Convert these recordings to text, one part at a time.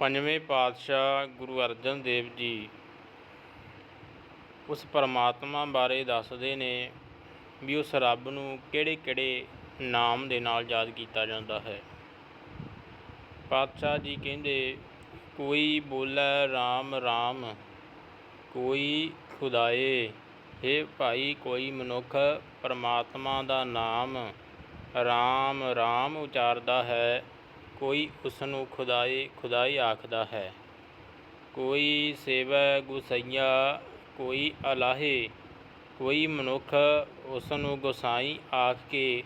ਪੰਜਵੇਂ ਪਾਤਸ਼ਾਹ ਗੁਰੂ ਅਰਜਨ ਦੇਵ ਜੀ ਉਸ ਪਰਮਾਤਮਾ ਬਾਰੇ ਦੱਸਦੇ ਨੇ ਵੀ ਉਸ ਰੱਬ ਨੂੰ ਕਿਹੜੇ ਕਿਹੜੇ ਨਾਮ ਦੇ ਨਾਲ ਯਾਦ ਕੀਤਾ ਜਾਂਦਾ ਹੈ। ਪਾਤਸ਼ਾਹ ਜੀ ਕਹਿੰਦੇ, ਕੋਈ ਬੋਲੇ RAM RAM ਕੋਈ ਖੁਦਾਏ ਇਹ ਭਾਈ ਕੋਈ ਮਨੁੱਖ ਪਰਮਾਤਮਾ ਦਾ ਨਾਮ RAM RAM ਉਚਾਰਦਾ ਹੈ। ਕੋਈ ਉਸ ਨੂੰ ਖੁਦਾਏ ਖੁਦਾਈ ਆਖਦਾ ਹੈ। ਕੋਈ ਸੇਵੈ ਗੁਸਈਆ, ਕੋਈ ਅਲਾਹੇ, ਕੋਈ ਮਨੁੱਖ ਉਸ ਨੂੰ ਗੁਸਾਈ ਆਖ ਕੇ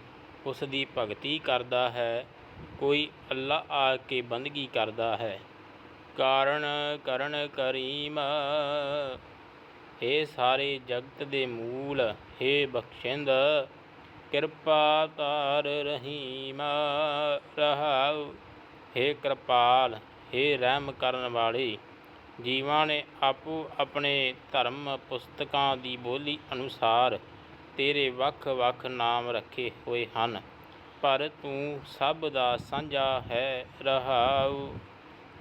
ਉਸ ਦੀ ਭਗਤੀ ਕਰਦਾ ਹੈ, ਕੋਈ ਅੱਲਾ ਆਖ ਕੇ ਬੰਦਗੀ ਕਰਦਾ ਹੈ। ਕਾਰਨ ਕਰਨ ਕਰੀਮ ਇਹ ਸਾਰੇ ਜਗਤ ਦੇ ਮੂਲ हे ਬਖਸ਼ਿੰਦ ਕਿਰਪਾ ਤਾਰ ਰਹੀਮ ਰਹਾਉ। ਹੇ ਕਿਰਪਾਲ, ਹੇ ਰਹਿਮ ਕਰਨ ਵਾਲੇ, ਜੀਵਾਂ ਨੇ ਆਪੋ ਆਪਣੇ ਧਰਮ ਪੁਸਤਕਾਂ ਦੀ ਬੋਲੀ ਅਨੁਸਾਰ ਤੇਰੇ ਵੱਖ-ਵੱਖ ਨਾਮ ਰੱਖੇ ਹੋਏ ਹਨ, ਪਰ ਤੂੰ ਸਭ ਦਾ ਸਾਂਝਾ ਹੈ ਰਹਾਉ।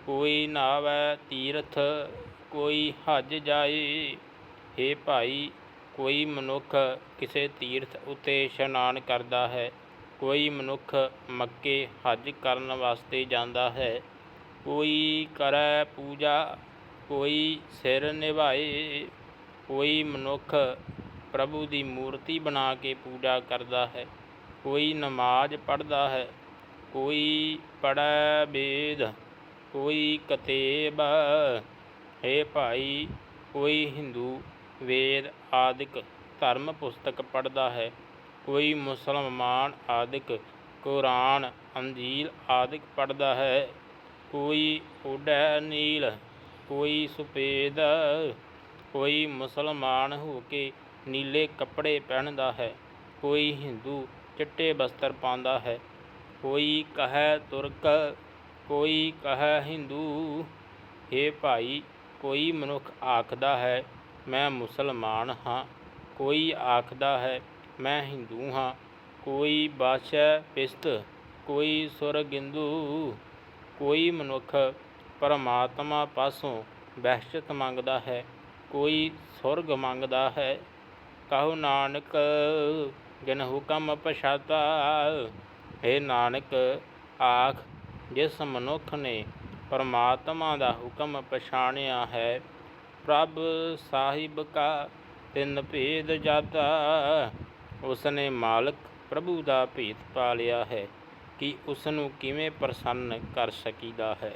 ਕੋਈ ਨਾਵੈ ਤੀਰਥ, ਕੋਈ ਹਜ ਜਾਏ हे ਭਾਈ ਕੋਈ ਮਨੁੱਖ ਕਿਸੇ ਤੀਰਥ ਉੱਤੇ ਇਸ਼ਨਾਨ ਕਰਦਾ ਹੈ, ਕੋਈ ਮਨੁੱਖ ਮੱਕੇ ਹਜ ਕਰਨ ਵਾਸਤੇ ਜਾਂਦਾ ਹੈ, ਕੋਈ ਕਰੈ ਪੂਜਾ, ਕੋਈ ਸਿਰ ਨਿਭਾਏ, ਕੋਈ ਮਨੁੱਖ ਪ੍ਰਭੂ ਦੀ ਮੂਰਤੀ ਬਣਾ ਕੇ ਪੂਜਾ ਕਰਦਾ ਹੈ, ਕੋਈ ਨਮਾਜ਼ ਪੜ੍ਹਦਾ ਹੈ, ਕੋਈ ਪੜ੍ਹੈ ਵੇਦ, ਕੋਈ ਕਤੇਬ, ਹੈ ਭਾਈ, ਕੋਈ ਹਿੰਦੂ ਵੇਦ ਆਦਿਕ ਧਰਮ ਪੁਸਤਕ ਪੜ੍ਹਦਾ ਹੈ। ਕੋਈ ਮੁਸਲਮਾਨ ਆਦਿਕ, ਕੁਰਾਨ, ਅੰਜੀਲ ਆਦਿਕ ਪੜ੍ਹਦਾ ਹੈ। ਕੋਈ ਉਡੈ ਨੀਲ, ਕੋਈ ਸੁਪੇਦ, ਕੋਈ ਮੁਸਲਮਾਨ ਹੋ ਕੇ ਨੀਲੇ ਕੱਪੜੇ ਪਹਿਨਦਾ ਹੈ। ਕੋਈ ਹਿੰਦੂ ਚਿੱਟੇ ਬਸਤਰ ਪਾਉਂਦਾ ਹੈ। ਕੋਈ ਕਹੈ ਤੁਰਕ, ਕੋਈ ਕਹੈ ਹਿੰਦੂ। हे ਭਾਈ, ਕੋਈ ਮਨੁੱਖ ਆਖਦਾ ਹੈ ਮੈਂ ਮੁਸਲਮਾਨ ਹਾਂ। ਕੋਈ ਆਖਦਾ ਹੈ, ਮੈਂ ਹਿੰਦੂ ਹਾਂ। ਕੋਈ ਬਾਦਸ਼ਾਹ ਪਿਸਤ, ਕੋਈ ਸੁਰਗਿੰਦੂ। ਕੋਈ ਮਨੁੱਖ ਪਰਮਾਤਮਾ ਪਾਸੋਂ ਬਹਿਸ਼ਤ ਮੰਗਦਾ ਹੈ, ਕੋਈ ਸੁਰਗ ਮੰਗਦਾ ਹੈ। ਕਹੋ ਨਾਨਕ, ਜਿਨ ਹੁਕਮ ਪਛਾਤਾ, ਹੈ ਨਾਨਕ, ਆਖ, ਜਿਸ ਮਨੁੱਖ ਨੇ ਪਰਮਾਤਮਾ ਦਾ ਹੁਕਮ ਪਛਾਣਿਆ ਹੈ ਪ੍ਰਭ ਸਾਹਿਬ ਕਾ ਤਿੰਨ ਭੇਦ ਜਾਤਾ, ਉਸਨੇ ਮਾਲਕ ਪ੍ਰਭੂ ਦਾ ਭੇਤ ਪਾ ਲਿਆ ਹੈ, ਕਿ ਉਸ ਨੂੰ ਕਿਵੇਂ ਪ੍ਰਸੰਨ ਕਰ ਸਕੀਦਾ ਹੈ।